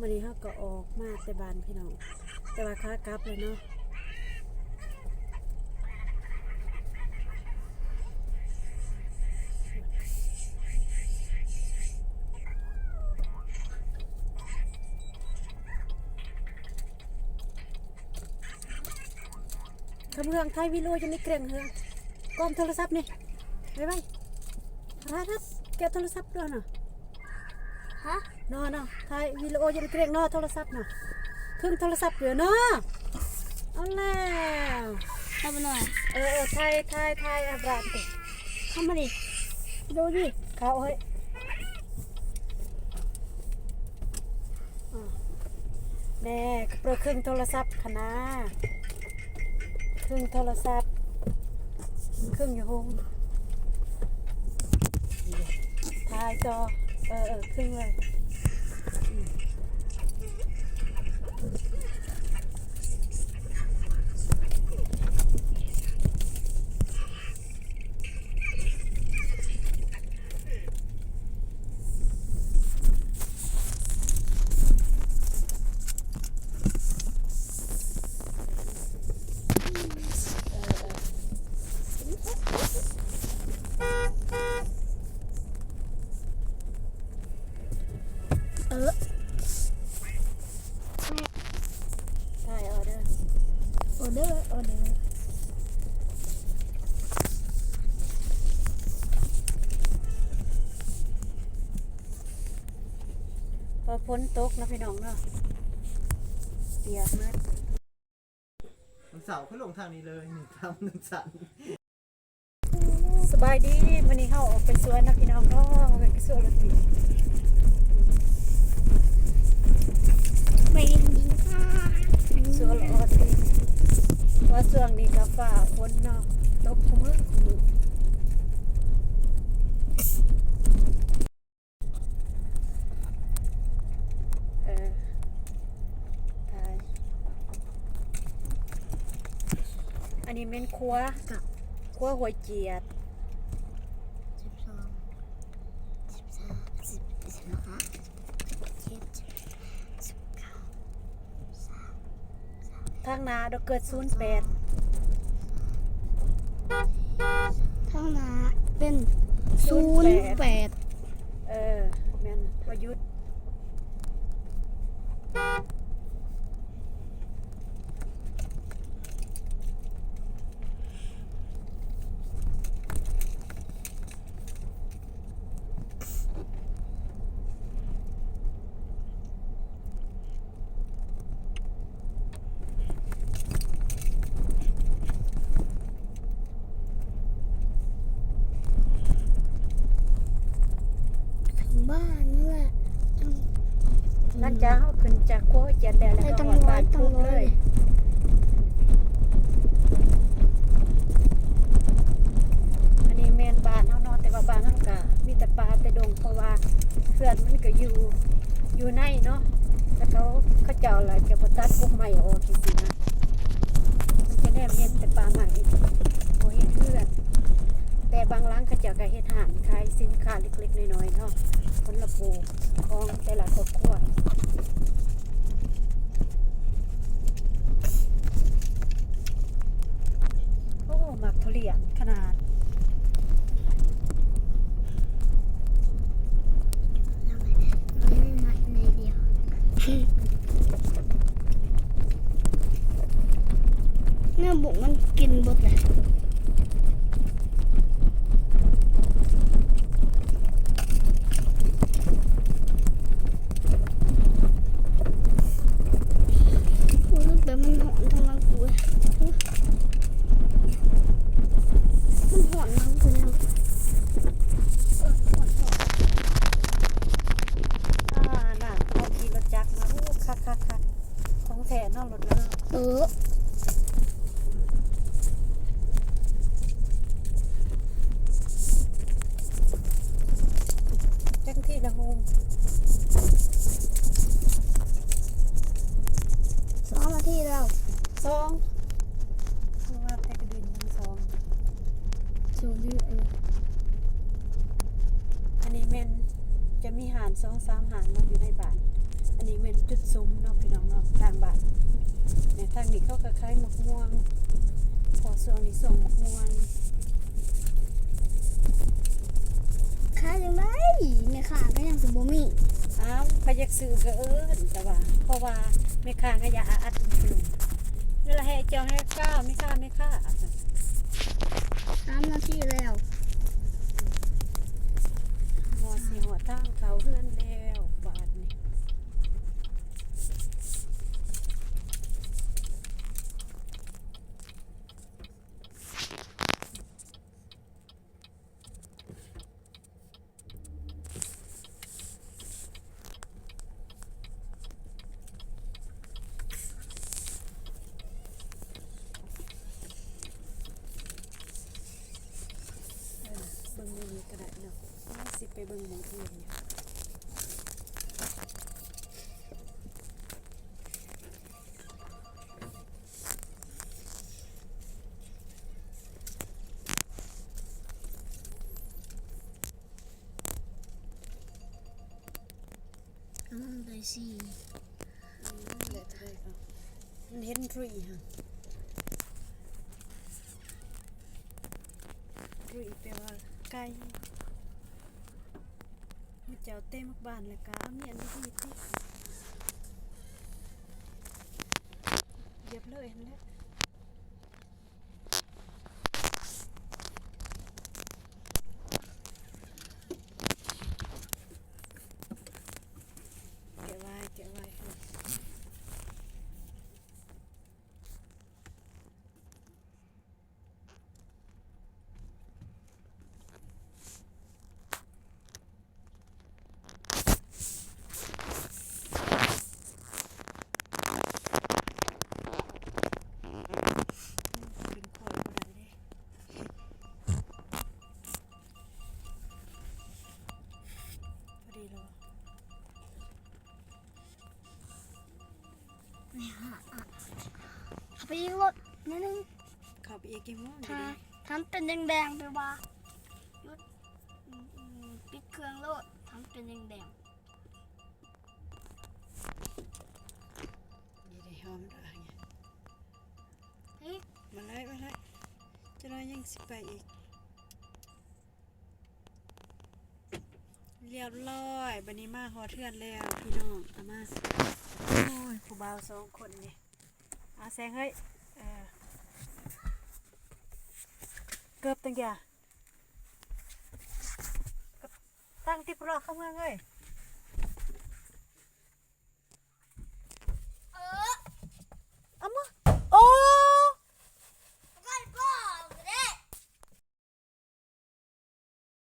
มื้อนี้เฮาก็ออกมาแต่บ้านพี่น้อง แต่ว่าขากลับเลยเนาะคำเฮืองไทยวิโรจะไม่เกรงเฮืองก้มโทรศัพท์นี่ไปไปรัดรัดแกโทรศัพท์ด้วยเนาะ ฮะนอนเนาะไทยวิโรจะไม่เกรงเนาะโทรศัพท์เนาะเครื่องโทรศัพท์เดี๋ยวเนาะเอาแล้วทำมาหน่อยเออเออไทยไทยไทยอาบรานติเข้ามาดิดูดิเขาเฮ้ยอะแน่เปิดเครื่องโทรศัพท์คณะเครื่องโทรศัพท์เครื่องอยู่ห้องถ่ายจอ เออเออเครื่องเลย อืมเออถ่ายออเดอร์ออเดอร์ออเดอร์พอฝนตกนะพี่น้องเนาะเปียกมากมันเสาร์ขึ้นลงทางนี้เลยหนึ่งคำหนึ่งสันสบายดีวันนี้เข้าออกไปสวนนะพี่น้องเนาะไปสวนรถติ ไม่ยิงค่ะ สวนรถติว่าส่วงนี้กับฝ่าฝนเนาะตกคุมือคุมือเออถ่าย อันนี้เม่นครัวกับครัวหัวเจียดสิบสองสิบสามสิบสิบห้าสิบเจ็ดสิบเก้าสามทางนาเราเกิดศูนย์แปดข้างนาเป็นศูนย์แปดเออแม่นประยุทธ์ถึงบ้านนั่นแหละ หลังจากเขาขึ้นจากครัวหัวเจียดแล้วแล้วไปก็ต้องหอดร้อบ้ายนต้อปุ๊งบร้เลอยยอันนี้แม่นบ้านเขาเนาะแต่ว่าบ้านเขาก็มีแต่ป่าแต่ดงเพราะว่าเพื่อนมันก็อยู่อยู่ในเนาะแล้วเขาเขาเจ้าอะไรจะบตัดพวกไม้ออกจริงๆนะมันจะแนมเห็นแต่ป่าใหม่โอเห็นเพื่อน แต่บางร้านเขาเจ้าก็เฮ็ดหานขายสินค้าเล็กๆน้อยๆเนาะคนละปูของแต่ละครอบครัวโอ้หมักทุเรียนขนาดไม่นัดในเดียวเนี่ยบุกมันกินบดเลยโอ้ยแต่มันหอนทางหลังกูเว้ยมันหอนหลังกูแล้วเออหอนหอน อ่าน่ะเขาขี่รถจักรมาโอ้คักคักคักของแท้เนอกรถแล้วเนาะเออจังที่ละโฮมสองนาทีแล้วสองเพราะว่าแต่กระดินทั้งสองสูงที่เอออันนี้แม่นจะมีหารสองสามหารเนาะอยู่ในบ้าน อันนี้เป็นจุดซุ้มเนาะพี่น้องเนาะทางบ้านเนี่ยทางนี้เขาก็คล้ายหมกม่วง พอส่วนนี้ส่งหมกม่วงค่ายังไงแม่ค้าก็ยังสมบูรณ์มีอ้าวพยักซื้อก็เอิ้นแต่ว่า เพราะว่าไม่ค้างก็อย่าอาอัดลุงเวลาให้จองให้ก้าวไม่ค้าไม่ค้าสามนาทีแล้วหมอสีหัวตั้งเขาเฮือนแล้วบาทนี่ เออเบิ่งมือนี้ก็ได้เนาะเอา สิไปเบิ่งหมองอื่นเนี่ยอืมเลยสิอืมแล้วจะได้ก็มันเห็นรุยฮะรุยแปลว่าไก่ มันเจ้าเต้มักบานแล้ นิดนึงเข้าไปอีกกี่โมงดีทาเด้ทำเป็นแดงๆไปว่าหยุดอืมอืมปิดเครื่องรถทำเป็นแดงดีได้หอมด้วยไงๆเฮ้ยมาเลยมาเลยจะน้อยยังสิไปอีก เรียบร้อยบันนี้มาหอเทือนแล้วพี่น้องเอามาโอ้ยผู้บ่าวสองคนนี่อาแสงเฮ้ย เกือบตั้งแก่ตั้งที่พรอเข้าเมืองเลย